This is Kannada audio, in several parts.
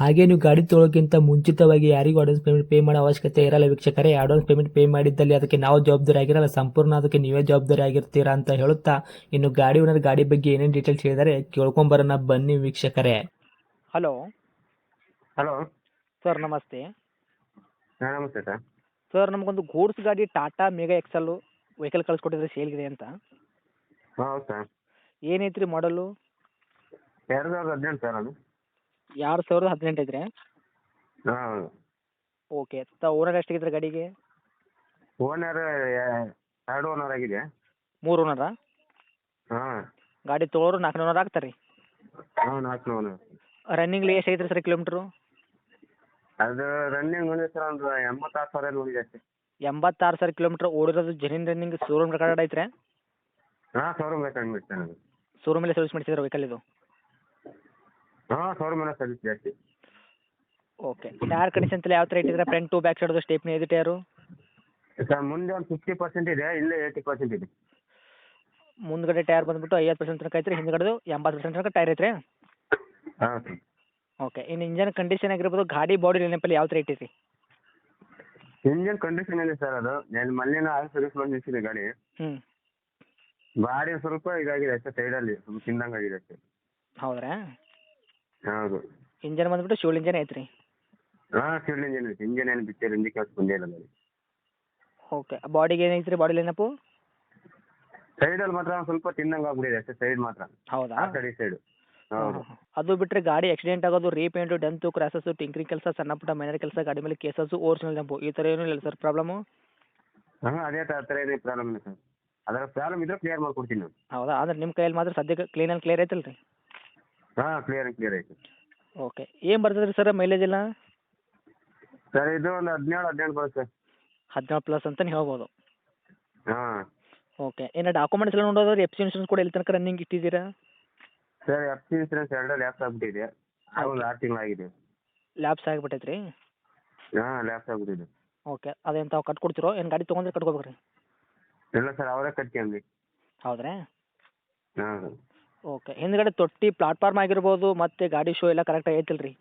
ಹಾಗೆ ನೀವು ಗಾಡಿ ತೊಳೋಕ್ಕಿಂತ ಮುಂಚಿತವಾಗಿ ಯಾರಿಗೂ ಅಡ್ವಾನ್ಸ್ ಪೇಮೆಂಟ್ ಪೇ ಮಾಡೋ ಅವಶ್ಯಕತೆ ಇರಲ್ಲ ವೀಕ್ಷಕರೇ. ಅಡ್ವಾನ್ಸ್ ಪೇಮೆಂಟ್ ಪೇ ಮಾಡಿದ್ದಲ್ಲಿ ಅದಕ್ಕೆ ನಾವು ಜವಾಬ್ದಾರಿ ಆಗಿರಲ್ಲ. ಸಂಪೂರ್ಣ ಅದಕ್ಕೆ ನೀವೇ ಜವಾಬ್ದಾರಿ ಆಗಿರ್ತೀರಾ ಅಂತ ಹೇಳುತ್ತಾ ಇನ್ನು ಗಾಡಿ ಓನರ್ ಗಾಡಿ ಬಗ್ಗೆ ಏನೇನು ಡೀಟೇಲ್ಸ್ ಹೇಳಿದರೆ ಕೇಳ್ಕೊಂಬರೋಣ. ಬನ್ನಿ ವೀಕ್ಷಕರೇ. ಹಲೋ ಹಲೋ ಸರ್ ನಮಸ್ತೆ. ಹಾಂ ನಮಸ್ತೆ ಸರ್ ಸರ್ ನಮಗೊಂದು ಗೂಡ್ಸ್ ಗಾಡಿ ಟಾಟಾ ಮೆಗಾ ಎಕ್ಸಲ್ ವೆಹಿಕಲ್ ಕಳಿಸ್ಕೊಟ್ಟಿದ್ರೆ ಸೇಲ್ಗಿದೆ ಅಂತ. ಹಾಂ ಹೌದು ಸರ್ ಏನೈತ್ರಿ ಮಾಡಲು ಎರಡು ಸಾವಿರದ ಹದಿನೆಂಟು ಸರ್ ಅದು. ಎರಡು ಸಾವಿರದ ಹದಿನೆಂಟು ಐತ್ರಿ ಹಾಂ. ಓಕೆ ತ ಓನರ್ ಎಷ್ಟಾಗಿದ್ರೆ ಗಾಡಿಗೆ? ಓನರ್ ಎರಡು ಓನರ್ ಆಗಿದೆ. ಮೂರು ಓನರಾ ಹಾಂ. ಗಾಡಿ ತೊಗೊಳೋರು ನಾಲ್ಕು ಓನರ್ ಆಗ್ತಾರೆ? ರೀ ಹಾಂ ನಾಲ್ಕು ಓನರ್ ರನ್ನಿಂಗ್ಲಿ ಎಷ್ಟು ಐತ್ರಿ ಸರ್ ಕಿಲೋಮೀಟ್ರು ಅದು ರನ್ನಿಂಗ್ ಬಂದಿದೆ ಸರ್ ಒಂದು ಎಂಬತ್ತಾರು ಸಾವಿರ ನೋಡಿದೆ ಅಷ್ಟೇ. ಎಂಬತ್ತಾರು ಸಾವಿರ ಕಿಲೋಮೀಟ್ರ್ ಓಡಿರೋದು ಜೆನ್ಯೂನ್ ರನ್ನಿಂಗ್ ಶೋರೂಮ್ ರೆಕಾರ್ಡ್ ಐತ್ರಿ? ಹಾಂ ಶೋರೂಮ್ ರೆಕಾರ್ಡ್ ಅದು ಶೋರೂಮಲ್ಲಿ ಸರ್ವಿಸ್ ಮಾಡಿಸಿದ್ರೆ ವೆಹಿಕಲ್ ಇದು? ಹಾಂ ಶೋರೂಮೆಲ್ಲ ಸರ್ವಿಸ್ ಜಾಸ್ತಿ. ಓಕೆ ಟೈರ್ ಕಂಡೀಷನ್ ತಲೆ ಯಾವ ತರ ಇಟ್ಟಿದ್ರೆ front to back side stepney ಇದೆ ಟೈರು ಸರ್ ಮುಂದೆ ಒಂದು ಫಿಫ್ಟಿ ಪರ್ಸೆಂಟ್ ಇದೆ ಇಲ್ಲೇ ಏಯ್ಟಿ ಪರ್ಸೆಂಟ್ ಇದೆ. ಮುಂದ್ಗಡೆ ಟೈರ್ ಬಂದ್ಬಿಟ್ಟು ಐವತ್ತು ಪರ್ಸೆಂಟ್ ತನಕ ಐತ್ರಿ ಹಿಂದ್ಗಡೆದು ಎಂಬತ್ತು ಪರ್ಸೆಂಟ್ ತನಕ ಟೈರ್ ಐತ್ರಿ? ಹಾಂ ಸರ್ ಓಕೆ ಇನ್ನು ಇಂಜನ್ ಕಂಡೀಷನ್ ಆಗಿರ್ಬೋದು ಗಾಡಿ ಬಾಡಿ ನೆನಪಲ್ಲಿ ಯಾವ ಥರ ಇಟ್ಟಿರಿ ಇಂಜಿನ್ ಕಂಡೀಷನ್ ಇದೆ ಸರ್ ಅದು? ನಾನು ಮೊನ್ನೆ ಆಯಿಲ್ ಸರ್ವಿಸ್ ಬಂದು ನಿಲ್ಸಿದೆ ಗಾಡಿ. ಹ್ಞೂ ಗಾಡಿ ಸ್ವಲ್ಪ ಇದಾಗಿದೆ ಅಷ್ಟೇ ಸೈಡಲ್ಲಿ ಸ್ವಲ್ಪ ತಿಂದಂಗೆ ಆಗಿದೆ ಅಷ್ಟೇ. ಹೌದ್ರಾ? ಹೌದು. ಇಂಜನ್ ಬಂದ್ಬಿಟ್ಟು ಶಿವಲ್ ಇಂಜನ್ ಐತ್ರಿ? ಹಾ ಸಿವಿಲ್ ಇಂಜಿನ್ ಐತೆ ಇಂಜಿನ್ ಏನು ಬಿಟ್ಟಿಲ್ಲ ಇಂಜಿನ್ ಕೆಲಸ ಬಂದೇ ಇಲ್ಲ ಗಾಡಿ. ಓಕೆ. ಬಾಡಿಗೆ ಏನೈತ್ರಿ ಬಾಡಿ ಲೈನಪ್ಪು ಸೈಡಲ್ಲಿ ಮಾತ್ರ ಒಂದ್ ಸ್ವಲ್ಪ ತಿನ್ನಂಗೆ ಆಗ್ಬಿಟ್ಟಿದೆ ಅಷ್ಟೇ ಸೈಡ್ ಮಾತ್ರ. ಹೌದಾ? ಆ ಕಡೆ ಸೈಡು. ಹೌದು. ಅದು ಬಿಟ್ರೆ ಗಾಡಿ ಆಕ್ಸಿಡೆಂಟ್ ಆಗೋದು ರೀಪೇಂಟು ಡೆಂತು ಕ್ರಾಸಸ್ ಟಿಂಕ್ರಿಂಗ್ ಕೆಲಸ ಸಣ್ಣ ಪುಟ್ಟ ಮೈನರ್ ಕೆಲಸ ಗಾಡಿ ಮೇಲೆ ಕೇಸಸ್ಸು ಓರಿಜಿನಲ್ ಜಂಪು ಈ ತರ ಏನೂ ಇಲ್ಲ ಸರ್ ಪ್ರಾಬ್ಲಮ್? ಹಾಂ ಅದೇ ಥರ ಥರ ಏನೇ ಪ್ರಾಬ್ಲಮ್ ಇಲ್ಲ ಸರ್. ಅದರ ಪ್ರಾಬ್ಲಮ್ ಇದ್ರೆ ಕ್ಲಿಯರ್ ಮಾಡ್ಕೊಡ್ತೀನಿ ನಾನು. ಹೌದಾ? ಅಂದ್ರೆ ನಿಮ್ಮ ಕೈಯಲ್ಲಿ ಮಾತ್ರ ಸದ್ಯಕ್ಕೆ ಕ್ಲೀನ್ ಆ್ಯಂಡ್ ಕ್ಲಿಯರ್ ಐತಲ್ಲ ರೀ ಹಾಂ ಕ್ಲಿಯರ್ ಕ್ಲಿಯರ್ ಐತೆ ಓಕೆ ಏನು ಬರ್ತದೆ ರೀ ಸರ್ ಮೈಲೇಜ್ ಎಲ್ಲ? ಸರ್ ಇದು ಒಂದು ಹದಿನೇಳು ಹದಿನೆಂಟು ಬರುತ್ತೆ ಹದಿನೇಳು ಪ್ಲಸ್ ಅಂತಲೇ ಹೇಳ್ಬೋದು. ಹಾಂ. ಓಕೆ ಏನು ಡಾಕ್ಯುಮೆಂಟ್ಸ್ ಎಲ್ಲ ನೋಡೋದ್ರೆ ಎಫ್ ಸಿ ಇನ್ಶೂರೆನ್ಸ್ ಕೂಡ ಎಲ್ಲಿ ತನಕ ರನ್ನಿಂಗ್ ಇಟ್ಟಿದ್ದೀರಾ? ಸರ್ ಎಫ್ ಸಿ ಇನ್ಸೂರೆನ್ಸ್ ಎರಡು ಲ್ಯಾಪ್ಸ್ ಆಗ್ಬಿಟ್ಟಿದೆ. ಒಂದು ಆರು ತಿಂಗಳಾಗಿದೆ. ಲ್ಯಾಬ್ಸ್ ಆಗಿಬಿಟ್ಟೈತೆ ರೀ ಹಾಂ ಲ್ಯಾಪ್ಸ್ ಆಗ್ಬಿಟ್ಟಿದೆ. ಓಕೆ ಅದೇನು ತಾವು ಕಟ್ಕೊಡ್ತಿರೋ? ಏನು ಗಾಡಿ ತೊಗೊಂಡ್ರೆ ಕಟ್ಕೋಬೇಕು ರೀ ಇಲ್ಲ ಸರ್ ಅವರೇ ಕಟ್ಕೊಂಡ್ವಿ. ಹೌದ್ರಾ? ಹಾಂ. ಓಕೆ ಹಿಂದ್ಗಡೆ ತೊಟ್ಟಿ ಪ್ಲಾಟ್ಫಾರ್ಮ್ ಆಗಿರ್ಬೋದು ಮತ್ತೆ ಗಾಡಿ ಶೋ ಎಲ್ಲ ಕರೆಕ್ಟಾಗಿ ಐತಿಲ್ಲ ರೀ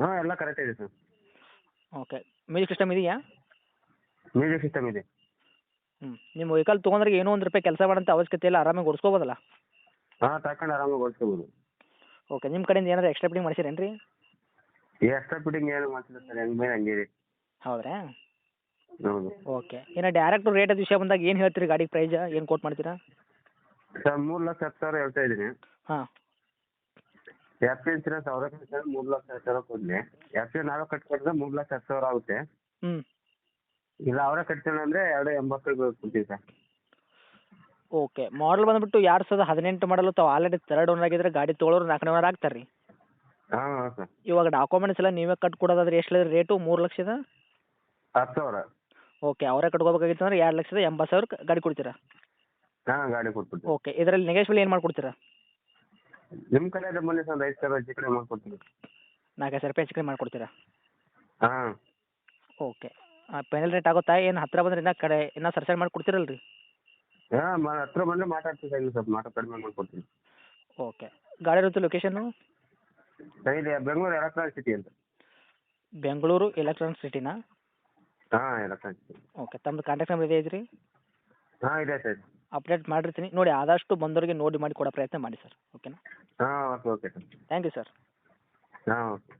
ಹಾಂ ಎಲ್ಲ ಕರೆಕ್ಟ್ ಇದೆ ಸರ್. ಓಕೆ ಮ್ಯೂಸಿಕ್ ಸಿಸ್ಟಮ್ ಇದೆಯಾ? ಮ್ಯೂಸಿಕ್ ಸಿಸ್ಟಮ್ ಇದೆ. ಹ್ಞೂ ನಿಮ್ಮ ವೆಹಿಕಲ್ ತೊಗೊಂಡ್ರೆ ಏನೋ ಒಂದು ರೂಪಾಯಿ ಕೆಲಸ ಮಾಡೋಂಥ ಅವಶ್ಯಕತೆ ಇಲ್ಲ ಆರಾಮಾಗಿ ಓಡಿಸ್ಕೋಬೋದಲ್ಲ? ಹಾಂ ತಗೊಂಡು ಆರಾಮಾಗಿ ಓಡಿಸ್ಕೋಬೋದು. ಓಕೆ ನಿಮ್ಮ ಕಡೆಯಿಂದ ಏನಾದ್ರು ಎಕ್ಸ್ಟ್ರಾ ಫಿಟ್ಟಿಂಗ್ ಮಾಡಿಸಿರೇನು ರೀ ಎಕ್ಸ್ಟ್ರಾ ಫಿಟ್ಟಿಂಗ್ ಏನು ಮಾಡ್ತಿಲ್ಲ ಸರ್ ಹೆಂಗೆ ಮೇಲೆ ಹಂಗೆ ಇದೆ. ಹೌದ್ರಾ? ಹೌದು. ಓಕೆ ಏನೋ ಡೈರೆಕ್ಟ್ ರೇಟ್ ಅದು ವಿಷಯ ಬಂದಾಗ ಏನು ಹೇಳ್ತೀರಿ ಗಾಡಿ ಪ್ರೈಸ್ ಏನು ಕೋಟ್ ಮಾಡ್ತೀರಾ? ಸರ್ ಮೂರ್ ಲಕ್ಷ ಹತ್ತು ಸಾವಿರ ಹೇಳ್ತಾ ಇದ್ದೀನಿ. ಹಾಂ. ಎಫ್ ಇನ್ಸೂರೆನ್ಸ್ ಅವರೇ ಮೂರ್ ಲಕ್ಷ ಹತ್ತು ಸಾವಿರ ಕೊಡ್ಲಿ. ಎಫ್ ನಾವೇ ಕಟ್ಕೊಂಡ್ರೆ ಮೂರ್ ಲಕ್ಷ ಹತ್ತು ಸಾವಿರ ಆಗುತ್ತೆ. ಹ್ಞೂ ಇಲ್ಲ ಅವರೇ ಕಟ್ತಾನೆ ಅಂದರೆ ಎರಡು ಎಂಬತ್ತು ಕೊಡ್ತೀವಿ ಸರ್. ಓಕೆ ಮಾಡಲ್ ಬಂದ್ಬಿಟ್ಟು ಎರಡು ಸಾವಿರದ ಹದಿನೆಂಟು ಮಾಡಲು ತಾವು ಆಲ್ರೆಡಿ ತರ್ಡ್ ಓನರ್ ಆಗಿದ್ರೆ ಗಾಡಿ ತೊಗೊಳೋರು ನಾಲ್ಕನೇ ಓನರ್ ಆಗ್ತಾರೆ ರೀ ಹಾಂ ಹಾಂ ಸರ್. ಇವಾಗ ಡಾಕ್ಯುಮೆಂಟ್ಸ್ ಎಲ್ಲ ನೀವೇ ಕಟ್ಕೊಡೋದಾದ್ರೆ ಎಷ್ಟು ರೇಟು ಮೂರ್ ಲಕ್ಷದ? ಹತ್ತು ಸಾವಿರ. ಓಕೆ ಅವರೇ ಕಟ್ಕೋಬೇಕಾಗಿತ್ತು ಅಂದ್ರೆ ಎರಡು ಲಕ್ಷದ ಎಂಬತ್ತು ಸಾವಿರ ಗಾಡಿ ಕೊಡ್ತೀರಾ? ಹಾಂ ಗಾಡಿ ಕೊಟ್ಬಿಡ್ತೀವಿ. ಓಕೆ ಇದರಲ್ಲಿ ನೆಗೆಶ್ವಲ್ ಏನು ಮಾಡ್ಕೊಡ್ತೀರಾ? ನಿಮ್ಮ ಕಡೆಯಿಂದ ಬನ್ನಿ ಸರ್ ಒಂದು ಐದು ಸಾವಿರ ಹೆಚ್ಚು ಕಡಿಮೆ ಮಾಡ್ಕೊಡ್ತೀನಿ ನಾಲ್ಕೈದು ಸಾವಿರ ರೂಪಾಯಿ ಹೆಚ್ಚು ಕಡಿಮೆ ಮಾಡ್ಕೊಡ್ತೀರಾ? ಹಾ. ಓಕೆ ಫೈನಲ್ ರೇಟ್ ಆಗುತ್ತಾ? ಏನು ಹತ್ತಿರ ಬಂದ್ರೆ ಇನ್ನೂ ಕಡೆ ಇನ್ನೂ ಸರ್ಸೈಡ್ ಮಾಡಿ ಕೊಡ್ತೀರಲ್ಲ ರೀ ಹಾಂ ಮ ಹತ್ರ ಬಂದ್ರೆ ಮಾತಾಡ್ತೀವಿ ಸರ್ ಇನ್ನು ಸ್ವಲ್ಪ ಮಾತಾ ಕಡಿಮೆ ಮಾಡ್ಕೊಡ್ತೀನಿ ಓಕೆ ಗಾಡಿ ಇರುತ್ತೆ ಲೊಕೇಶನ್ನು ಸರ್ ಇದೆ ಬೆಂಗಳೂರು ಎಲೆಕ್ಟ್ರಾನಿಕ್ ಸಿಟಿ ಅಂತ. ಬೆಂಗಳೂರು ಎಲೆಕ್ಟ್ರಾನಿಕ್ ಸಿಟಿನಾ? ಹಾಂ ಎಲೆಕ್ಟ್ರಾನಿಕ್ ಸಿಟಿ. ಓಕೆ ತಮ್ಮದು ಕಾಂಟ್ಯಾಕ್ಟ್ ನಂಬರ್ ಇದೆ ಐತ್ರಿ ಹಾಂ ಇದೆ ಸರ್. ಅಪ್ಡೇಟ್ ಮಾಡಿರ್ತೀನಿ. ನೋಡಿ ಆದಷ್ಟು ಬಂದವರಿಗೆ ನೋಡಿ ಮಾಡಿ ಕೊಡೋ ಪ್ರಯತ್ನ ಮಾಡಿ ಸರ್. ಓಕೆನಾ ಹಾಂ okay okay sir. Thank you sir ಹಾಂ ಓಕೆ